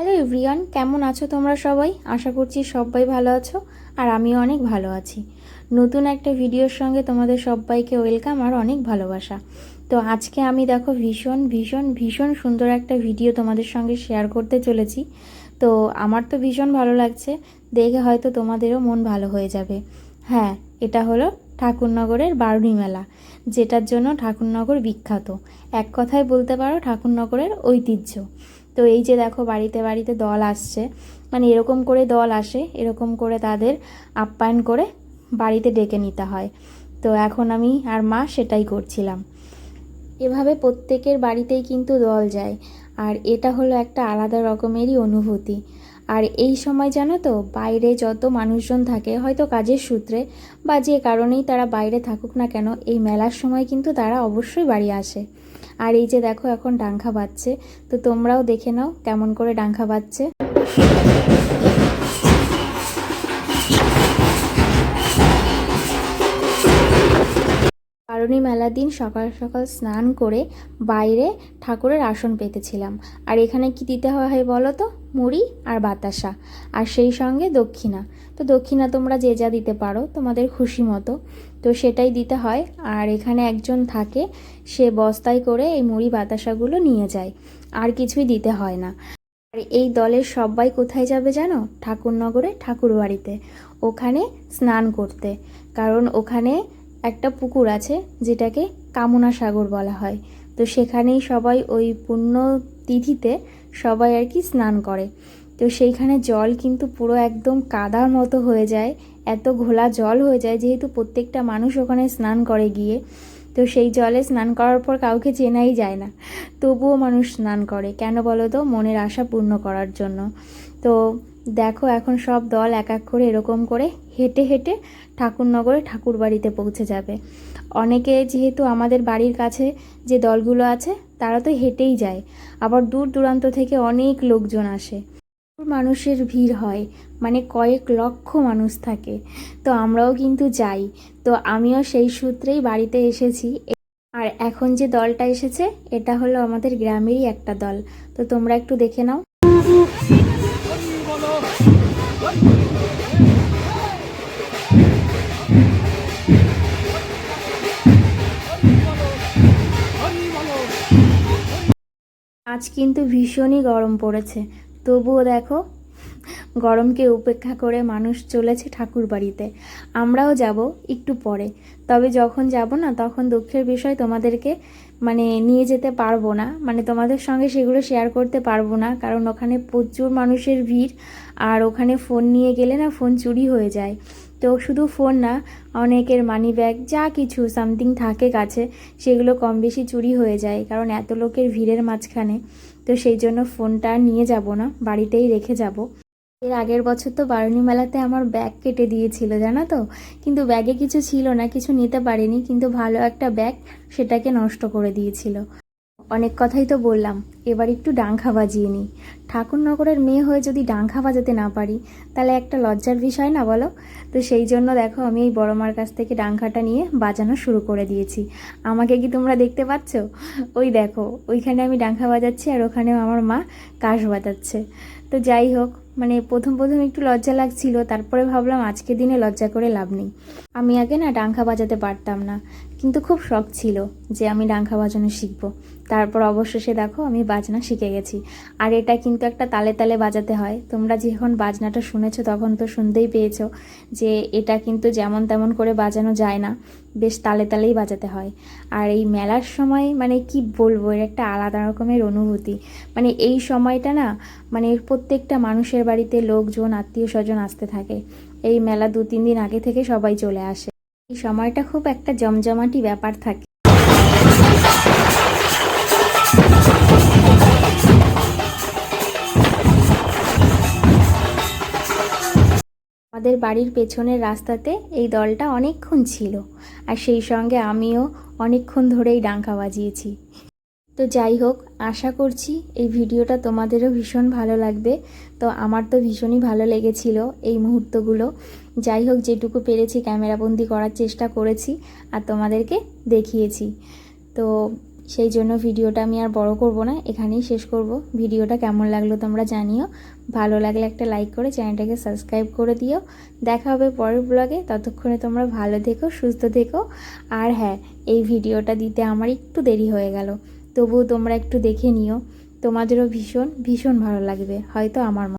Hello everyone, কেমন আছো তোমরা সবাই? আশা করছি সবাই ভালো আছো আর আমিও অনেক ভালো আছি। নতুন একটা ভিডিওর সঙ্গে তোমাদের সবাইকে ওয়েলকাম আর অনেক ভালোবাসা। তো আজকে আমি দেখো ভীষণ ভীষণ ভীষণ সুন্দর একটা ভিডিও তোমাদের সঙ্গে শেয়ার করতে চলেছি। তো আমার তো ভীষণ ভালো লাগছে, দেখে হয়তো তোমাদেরও মন ভালো হয়ে যাবে। হ্যাঁ এটা হলো ঠাকুরনগরের বারুণী মেলা, যেটার জন্য ঠাকুরনগর বিখ্যাত। এক কথায় বলতে পারো ঠাকুরনগরের ঐতিহ্য। তো এই যে দেখো বাড়িতে বাড়িতে দল আসছে মানে এরকম করে দল আসে, এরকম করে তাদের আপ্যায়ন করে বাড়িতে ডেকে নিতে হয়। তো এখন আমি আর মা সেটাই করছিলাম। এভাবে প্রত্যেকের বাড়িতেই কিন্তু দল যায়, আর এটা হলো একটা আলাদা রকমেরই অনুভূতি। আর এই সময় জানো তো, বাইরে যত মানুষজন থাকে, হয়তো কাজের সূত্রে বা যে কারণেই তারা বাইরে থাকুক না কেন, এই মেলার সময় কিন্তু তারা অবশ্যই বাড়ি আসে। আর এই যে দেখো এখন ডাঙ্খা বাজছে, তো তোমরাও দেখে নাও কেমন করে ডাঙ্খা বাজছে। কারণী মেলার দিন সকাল সকাল স্নান করে বাইরে ঠাকুরের আসন পেতেছিলাম। আর এখানে কি দিতে হয় বলো তো? মুড়ি আর বাতাসা। আর সেই সঙ্গে দক্ষিণা। তো দক্ষিণা তোমরা যে যা দিতে পারো, তোমাদের খুশি মতো। তো সেটাই দিতে হয়। আর এখানে একজন থাকে, সে বস্তায় করে এই মুড়ি বাতাসাগুলো নিয়ে যায়। আর কিছুই দিতে হয় না। আর এই দলের সবাই কোথায় যাবে জানো? ঠাকুরনগরে ঠাকুরবাড়িতে। ওখানে স্নান করতে। কারণ ওখানে একটা পুকুর আছে যেটাকে কামনা সাগর বলা হয়। তো সেখানেই সবাই ওই পুণ্য তিথিতে সবাই আর কি স্নান করে। তো সেইখানে জল কিন্তু পুরো একদম কাদার মতো হয়ে যায়, এত ঘোলা জল হয়ে যায় যেহেতু প্রত্যেকটা মানুষ ওখানে স্নান করে গিয়ে। তো সেই জলে স্নান করার পর কাউকে চেনাই যায় না, তবুও মানুষ স্নান করে। কেন বলো তো? মনের আশা পূর্ণ করার জন্য। তো দেখো, এখন সব দল এক এক করে এরকম করে হেঁটে হেঁটে ঠাকুরনগরে ঠাকুর বাড়িতে পৌঁছে যাবে। অনেকে যেহেতু আমাদের বাড়ির কাছে যে দলগুলো আছে, তারা তো হেঁটেই যায়। আবার দূর দূরান্ত থেকে অনেক লোকজন আসে। মানুষের ভিড় হয় মানে কয়েক লক্ষ মানুষ থাকে। তো আমরাও কিন্তু যাই। তো আমিও সেই সূত্রেই বাড়িতে এসেছি। আর এখন যে দলটা এসেছে, এটা হলো আমাদের গ্রামেরই একটা দল। তো তোমরা একটু দেখে নাও। আজ কিন্তু ভীষণই গরম পড়েছে। তবুও দেখো গরমকে উপেক্ষা করে মানুষ চলেছে ঠাকুর বাড়িতে। আমরাও যাব একটু পরে। তবে যখন যাব না, তখন দুঃখের বিষয় তোমাদেরকে মানে নিয়ে যেতে পারব না। মানে তোমাদের সঙ্গে সেগুলো শেয়ার করতে পারব না। কারণ ওখানে প্রচুর মানুষের ভিড়। আর ওখানে ফোন নিয়ে গেলে না ফোন চুরি হয়ে যায়। তো শুধু ফোন না, অনেকের মানি ব্যাগ যা কিছু সামথিং থাকে কাছে, সেগুলো কম বেশি চুরি হয়ে যায়। কারণ এত লোকের ভিড়ের মাঝখানে। তো সেই জন্য ফোনটা নিয়ে যাব না, বাড়িতেই রেখে যাব। এর আগের বছর তো বারুণী মেলাতে আমার ব্যাগ কেটে দিয়েছিল, জানো তো? কিন্তু ব্যাগে কিছু ছিল না, কিছু নিতে পারিনি, কিন্তু ভালো একটা ব্যাগ সেটাকে নষ্ট করে দিয়েছিল। অনেক কথাই তো বললাম, এবার একটু ডাংখা বাজিয়ে নিই। ঠাকুরনগরের মেয়ে হয়ে যদি ডাংখা বাজাতে না পারি, তাহলে একটা লজ্জার বিষয় না বলো? তো সেই জন্য দেখো, আমি এই বড় মার কাছ থেকে ডাংখাটা নিয়ে বাজানো শুরু করে দিয়েছি। আমাকে কি তোমরা দেখতে পাচ্ছ? ওই দেখো, ওইখানে আমি ডাংখা বাজাচ্ছি আর ওখানেও আমার মা কাশ বাজাচ্ছে। তো যাই হোক মানে প্রথম প্রথম একটু লজ্জা লাগছিল, তারপরে ভাবলাম আজকে দিনে লজ্জা করে লাভ নেই। আমি আগে না ডাংখা বাজাতে পারতাম না, কিন্তু খুব শখ ছিল যে আমি ডাংখা বাজানো শিখব। তারপর অবশেষে দেখো আমি বাজনা শিখে গেছি। আর এটা কিন্তু একটা তালে তালে বাজাতে হয়। তোমরা যখন বাজনাটা শুনেছো তখন তো শুনতেই পেয়েছ যে এটা কিন্তু যেমন তেমন করে বাজানো যায় না। বেশ তালে তালেই বাজাতে হয়। আর এই মেলার সময় মানে কি বলব, এর একটা আলাদা রকমের অনুভূতি। মানে এই সময়টা না মানে প্রত্যেকটা মানুষের বাড়িতে লোকজন আত্মীয় স্বজন আসতে থাকে। এই মেলা দু তিন দিন আগে থেকে সবাই চলে আসে। এই সময়টা খুব একটা জমজমাটি ব্যাপার থাকে। আমাদের বাড়ির পেছনের রাস্তাতে এই দলটা অনেকক্ষণ ছিল। আর সেই সঙ্গে আমিও অনেকক্ষণ ধরেই ডাঙ্কা বাজিয়েছি। তো যাই হোক, আশা করছি এই ভিডিওটা তোমাদেরও ভীষণ ভালো লাগবে। তো আমার তো ভীষণই ভালো লেগেছিল এই মুহূর্তগুলো। যাই হোক, যেটুকু পেরেছি ক্যামেরাবন্দি করার চেষ্টা করেছি আর তোমাদেরকে দেখিয়েছি। তো সেই জন্য ভিডিওটা আমি আর বড় করব না, এখানেই শেষ করব। ভিডিওটা কেমন লাগল তোমরা জানিও। ভালো লাগলে একটা লাইক করে চ্যানেলটাকে সাবস্ক্রাইব করে দিও। দেখা হবে পরের ব্লগে ততক্ষণে তোমরা ভালো থেকো, সুস্থ থেকো। আর হ্যাঁ এই ভিডিওটা দিতে আমার একটু দেরি হয়ে গেল। তবুও তোমরা একটু দেখে নিও। তোমাদেরও ভীষণ ভীষণ ভালো লাগবে। হয়তো আমার।